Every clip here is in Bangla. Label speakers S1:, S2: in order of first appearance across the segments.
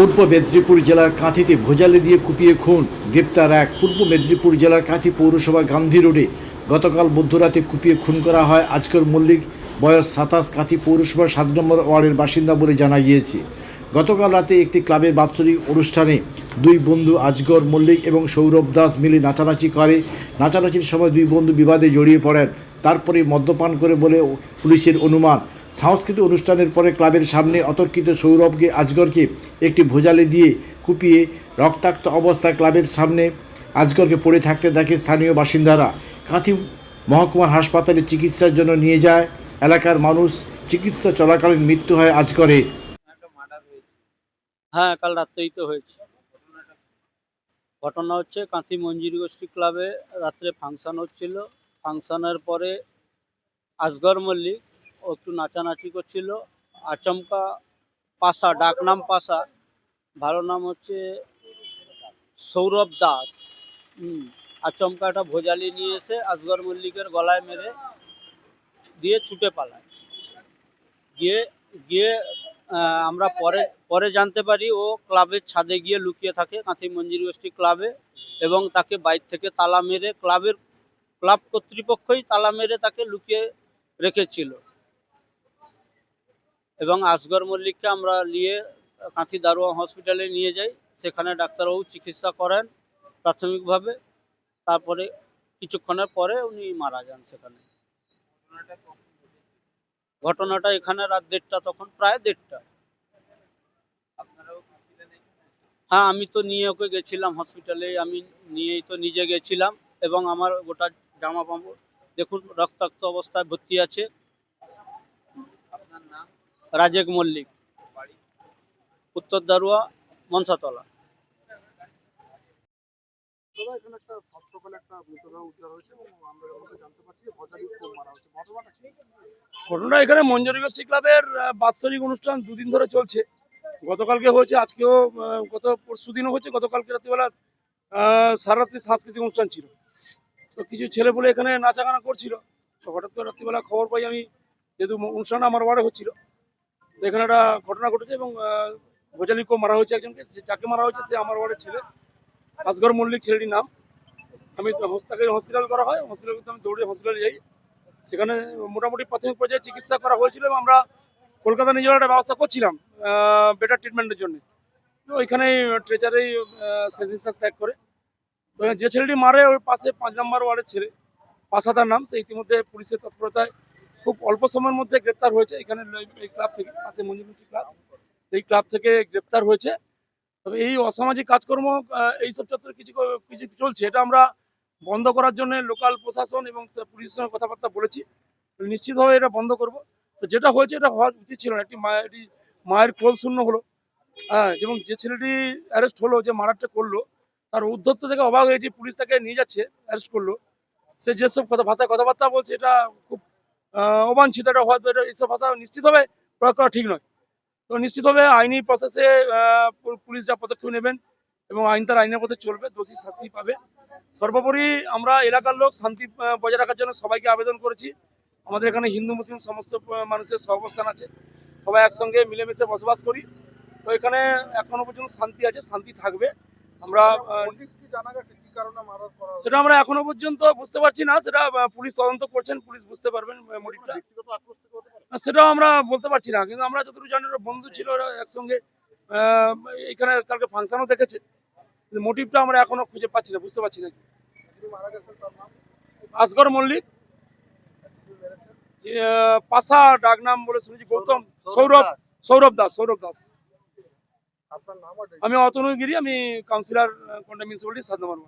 S1: পূর্ব মেদিনীপুর জেলার কাঁথিতে ভোজালে দিয়ে কুপিয়ে খুন। গ্রেপ্তার এক পূর্ব মেদিনীপুর জেলার কাঁথি পৌরসভা গান্ধী রোডে। গতকাল মধ্যরাতে কুপিয়ে খুন করা হয় আজকের মল্লিক, বয়স সাতাশ, কাঁথি পৌরসভার সাত নম্বর ওয়ার্ডের বাসিন্দা বলে জানা গিয়েছে। গতকাল রাতে একটি ক্লাবের বাৎসরিক অনুষ্ঠানে দুই বন্ধু আজগর মল্লিক এবং সৌরভ দাস মিলে নাচানাচি করে। নাচানাচির সময় দুই বন্ধু বিবাদে জড়িয়ে পড়েন। তারপরে মদ্যপান করে বলে পুলিশের অনুমান। সাংস্কৃতিক অনুষ্ঠানের পরে ক্লাবের সামনে অতর্কিত সৌরভকে আজগরকে একটি ভোজালে দিয়ে কুপিয়ে রক্তাক্ত অবস্থায় ক্লাবের সামনে আজগরকে পড়ে থাকতে দেখে স্থানীয় বাসিন্দারা কাঁথি মহকুমার হাসপাতালে চিকিৎসার জন্য নিয়ে যায়। এলাকার মানুষ চিকিৎসা চলাকালীন মৃত্যু হয় আজগরের
S2: হ্যাঁ কাল রাত্রেই তো হয়েছে। ঘটনা হচ্ছে কাঁথি মঞ্জির গোষ্ঠী ক্লাবে রাত্রে ফাংশন হচ্ছিল। ফাংশনের পরে আসগর মল্লিক একটু নাচানাচি করছিল। আচমকা পাশা, ডাকনাম পাশা। ভালো নাম হচ্ছে সৌরভ দাস। আচমকা একটা ভোজালি নিয়ে এসে আসগর মল্লিকের গলায় মেরে দিয়ে ছুটে পালায়। গিয়ে গিয়ে আমরা পরে পরে জানতে পারি ও ক্লাবের ছাদে গিয়ে লুকিয়ে থাকে, কাঁথি মঞ্জির গোষ্ঠী ক্লাবে এবং তাকে বাইর থেকে তালা মেরে ক্লাবের, ক্লাব কর্তৃপক্ষই তালা মেরে তাকে লুকিয়ে রেখেছিল। এবং আসগর মল্লিককে আমরা নিয়ে কাঁথি দারোয়া হসপিটালে নিয়ে যাই। সেখানে ডাক্তারবাবু চিকিৎসা করেন প্রাথমিকভাবে। তারপরে কিছুক্ষণের পরে উনি মারা যান সেখানে। ঘটনাটা এখানে রাত দেড়টা তখন প্রায় দেড়টা। হ্যাঁ আমি তো নিয়ে ওকে গেছিলাম হসপিটালে। আমি নিয়েই তো নিজে গেছিলাম এবং আমার গোটা জামা কাপড় দেখুন রক্তাক্ত অবস্থায় ভর্তি আছে। রাজেক মল্লিক। উত্তর দারুয়া মনসাতলা।
S3: হয়েছে
S4: ঘটনা এখানে মঞ্জুরি গোষ্ঠী ক্লাবের বাৎসরিক অনুষ্ঠান দুদিন ধরে চলছে। গতকালকে হয়েছে আজকেও আহ, গত পরশু দিনও হচ্ছে গতকালকে রাত্রিবেলা আহ, সারা সাংস্কৃতিক অনুষ্ঠান ছিল। তো কিছু ছেলে বলে এখানে নাচাগানা করছিল। তো হঠাৎ করে রাত্রিবেলা খবর পাই আমি যেহেতু অনুষ্ঠান আমার ওয়ার্ডে হচ্ছিল তো এখানে একটা ঘটনা ঘটেছে এবং ভোজালিকেও মারা হয়েছে একজনকে। যাকে মারা হয়েছে সে আমার ওয়ার্ডের ছেলে। আসগর মল্লিক ছেলেটির নাম। আমি তাকে হসপিটাল করা হয়। হসপিটালে আমি দৌড়ে হসপিটালে যাই। সেখানে মোটামুটি প্রাথমিক পর্যায়ে চিকিৎসা করা হয়েছিল এবং আমরা কলকাতা নিয়ে যাওয়ার একটা ব্যবস্থা করছিলাম বেটার ট্রিটমেন্টের জন্য। তো ওইখানে ট্রেচারেই শেষ নিঃশ্বাস ত্যাগ করে। যে ছেলেটি মারে, ওর পাশে পাঁচ নম্বর ওয়ার্ডের ছেলে। পাশাতার নাম, সে ইতিমধ্যে পুলিশের তৎপরতায় খুব অল্প সময়ের মধ্যে গ্রেপ্তার হয়েছে। এখানে এই ক্লাব থেকে পাশে মঞ্জুমুখী ক্লাব, এই ক্লাব থেকে গ্রেপ্তার হয়েছে। তবে এই অসামাজিক কাজকর্ম এই সব চত্বরে কিছু কিছু চলছে, এটা আমরা বন্ধ করার জন্য লোকাল প্রশাসন এবং পুলিশের সঙ্গে কথাবার্তা বলেছি। নিশ্চিতভাবে এটা বন্ধ করব। তো যেটা হয়েছে, এটা হওয়া উচিত ছিল না। একটি মায়ের একটি মায়ের কোল শূন্য হলো। হ্যাঁ এবং যে ছেলেটি অ্যারেস্ট হলো, যে মারাটা করল, তার উদ্ধত্ত থেকে অবাক হয়েছে পুলিশ তাকে নিয়ে যাচ্ছে অ্যারেস্ট করল। সে যেসব কথা ভাষায় কথাবার্তা বলছে, এটা খুব অবাঞ্ছিত হয়তো এটা এইসব ভাষা নিশ্চিতভাবে প্রয়োগ করা ঠিক নয়। তো নিশ্চিতভাবে আইনি প্রসেসে পুলিশ যা পদক্ষেপ নেবেন এবং আইন তার আইনের পথে চলবে, দোষী শাস্তি পাবে। সর্বোপরি আমরা এলাকার লোক শান্তি বজায় রাখার জন্য সবাইকে আবেদন করেছি। আমাদের এখানে হিন্দু, মুসলিম সমস্ত মানুষের সহাবস্থান আছে। সবাই একসঙ্গে মিলেমিশে বসবাস করি। তো এখানে এখনও পর্যন্ত শান্তি আছে, শান্তি থাকবে। আমরা
S3: জানা গেছে?
S4: সেটা আমরা এখনও পর্যন্ত বুঝতে পারছি না সেটা পুলিশ তদন্ত করছেন পুলিশ বুঝতে পারবেন মোটিভটা সেটাও আমরা বলতে পারছি না কিন্তু আমরা যতটুকু জানি ওরা বন্ধু ছিল ওরা একসঙ্গে এখানে কালকে ফাংশনও দেখেছে। কিন্তু মোটিভটা আমরা এখনও খুঁজে পাচ্ছি না বুঝতে পারছি না আসগর মল্লিক। পাশা ডাক নাম বলে শুনেছি গৌতম সৌরভ সৌরভ দাস। সৌরভ দাস আমি অতনু গিরি আমি কাউন্সিলর কোনটা মিউনিসিপালিটি সাত নম্বর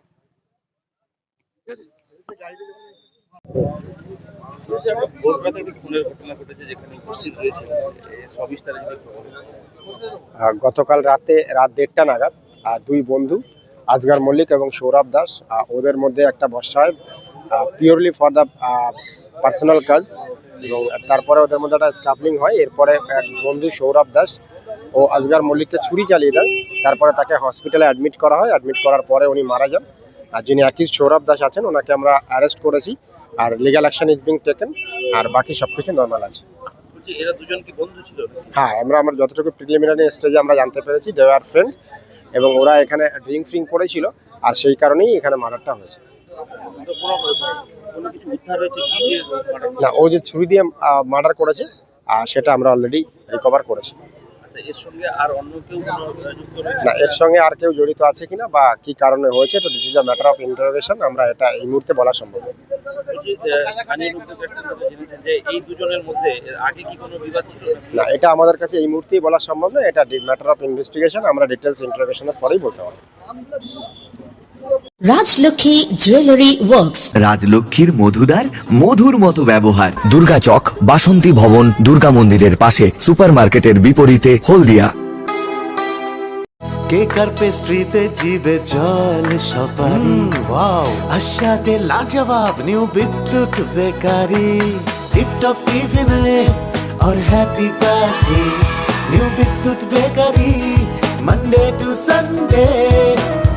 S5: গতকাল রাতে রাত দেড়টা নাগাদ দুই বন্ধু, আজগার মল্লিক এবং সৌরভ দাস ওদের মধ্যে একটা হয় পিওরলি ফর দ্য পার্সোনাল কাজ, এবং তারপরে ওদের মধ্যে একটা স্কাপলিং হয়। এরপরে এক বন্ধু, সৌরভ দাস, ও আজগার মল্লিককে ছুরি চালিয়ে দেয়। তারপরে তাকে হসপিটালে অ্যাডমিট করা হয়। অ্যাডমিট করার পরে উনি মারা যান। আর যিনি একই সৌরভ দাস আছেন ওনাকে আমরা অ্যারেস্ট করেছি। আর legal action is being taken আর বাকি সব কিছু নর্মাল আছে
S6: এরা দুজন কি বন্ধু ছিল?
S5: হ্যাঁ আমরা আমার যতটুকু প্রিলিমিনারি স্টেজে আমরা জানতে পেরেছি দে আর ফ্রেন্ড এবং ওরা এখানে ড্রিঙ্ক ফ্রিঙ্ক করেছিল আর সেই কারণেই এখানে মার্ডারটা হয়েছে। না ও যে ছুরি দিয়ে মার্ডার করেছে আর সেটা আমরা অলরেডি রিকভার করেছি।
S6: এর সঙ্গে আর অন্য কেউ যুক্ত
S5: না এর সঙ্গে আর কেউ জড়িত আছে কিনা বা কি কারণে হয়েছে তো this is a matter of interrogation আমরা এটা এই মুহূর্তে বলা সম্ভব নয়। না এটা আমাদের কাছে এই মুহূর্তেই বলা সম্ভব নয় এটা ম্যাটার অফ ইনভেস্টিগেশন আমরা ডিটেলস ইন্টারোগেশনের পরেই বলতে পারব।
S7: রাজলক্ষ্মী জুয়েলারি ওয়ার্কস
S8: রাজলক্ষ্মীর মধুদার মধুর মতো ব্যবহার
S9: দুর্গা চক বাসন্তী ভবন দুর্গা মন্দিরের পাশে সুপারমার্কেটের বিপরীতে হলদিয়া
S10: কেক আর পেস্ট্রিতে জিবে জল সপারি ওয়াও আশাতে লাজবাব নিউ বিদ্যুৎ বেকারি টিপটপ টিফিনে और happy party new Bidyut bakery Monday to Sunday